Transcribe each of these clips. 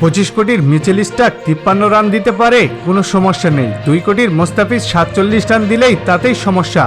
পঁচিশ কোটির Mitchell Starc তিপ্পান্ন রান দিতে পারে, কোনো সমস্যা নেই। দুই কোটির মোস্তাফিজ সাতচল্লিশ রান দিলেই তাতেই সমস্যা।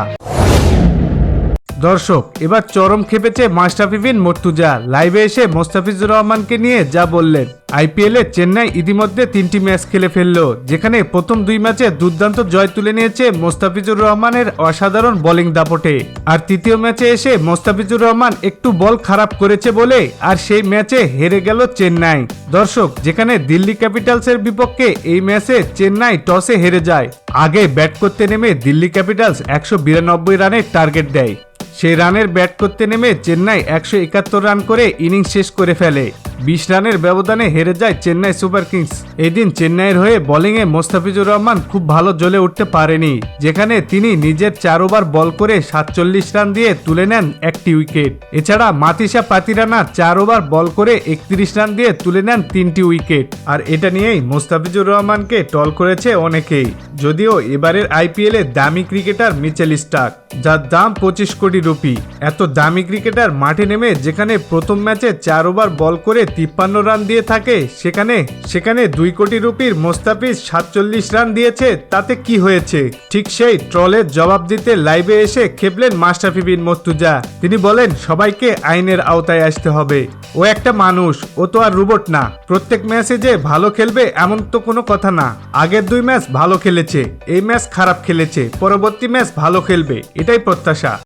দর্শক, এবার চরম খেপেছে মাস্টাফি বিন মর্তুজা। লাইভে এসে মোস্তাফিজুর রহমানকে নিয়ে যা বললেন। আইপিএলে চেন্নাই ইতিমধ্যে তিনটি ম্যাচ খেলে ফেলল, যেখানে প্রথম দুই ম্যাচে দুর্দান্ত জয় তুলে নিয়েছে মোস্তাফিজুর রহমানের অসাধারণ বোলিং দাপটে। আর তৃতীয় ম্যাচে এসে মোস্তাফিজুর রহমান একটু বল খারাপ করেছে বলে, আর সেই ম্যাচে হেরে গেল চেন্নাই। দর্শক, যেখানে দিল্লি ক্যাপিটালসের বিপক্ষে এই ম্যাচে চেন্নাই টসে হেরে যায়। আগে ব্যাট করতে নেমে দিল্লি ক্যাপিটালস একশো বিরানব্বই রানের টার্গেট দেয়। সেই রানের ব্যাট করতে নেমে চেন্নাই একশো একাত্তর রান করে ইনিংস শেষ করে ফেলে। বিশ রানের ব্যবধানে হেরে যায় চেন্নাই সুপার কিংস। এদিন চেন্নাইয়ের হয়ে বোলিংয়ে মোস্তাফিজুর রহমান খুব ভালো জ্বলে উঠতে পারেনি, যেখানে তিনি নিজের চার ওভার বল করে সাতচল্লিশ রান দিয়ে তুলে নেন একটি উইকেট। এছাড়া মাতিসা পাতিরানা চার ওভার বল করে একত্রিশ রান দিয়ে তুলে নেন তিনটি উইকেট, আর এটা নিয়েই মোস্তাফিজুর রহমানকে টল করেছে অনেকেই। যদিও এবারের আইপিএলে দামি ক্রিকেটার মিচেল স্টাক যার দাম পঁচিশ কোটি রুপি। এত দামি ক্রিকেটার মাঠে নেমে যেখানে প্রথম ম্যাচে চার ওভার বল করে তিপ্পান্ন রান দিয়ে থাকে, সেখানে সেখানে দুই কোটি রুপির মোস্তাফিজ সাতচল্লিশ রান দিয়েছে, তাতে কি হয়েছে? ঠিক সেই ট্রলের জবাব দিতে লাইভে এসে খেপলেন মাস্টাফি বিন মর্তুজা। তিনি বলেন, সবাইকে আইনের আওতায় আসতে হবে। ও একটা মানুষ, ও তো আর রোবট না। প্রত্যেক ম্যাচে যে ভালো খেলবে এমন তো কোনো কথা না। আগের দুই ম্যাচ ভালো খেলেছে, এই ম্যাচ খারাপ খেলেছে, পরবর্তী ম্যাচ ভালো খেলবে, এটাই প্রত্যাশা।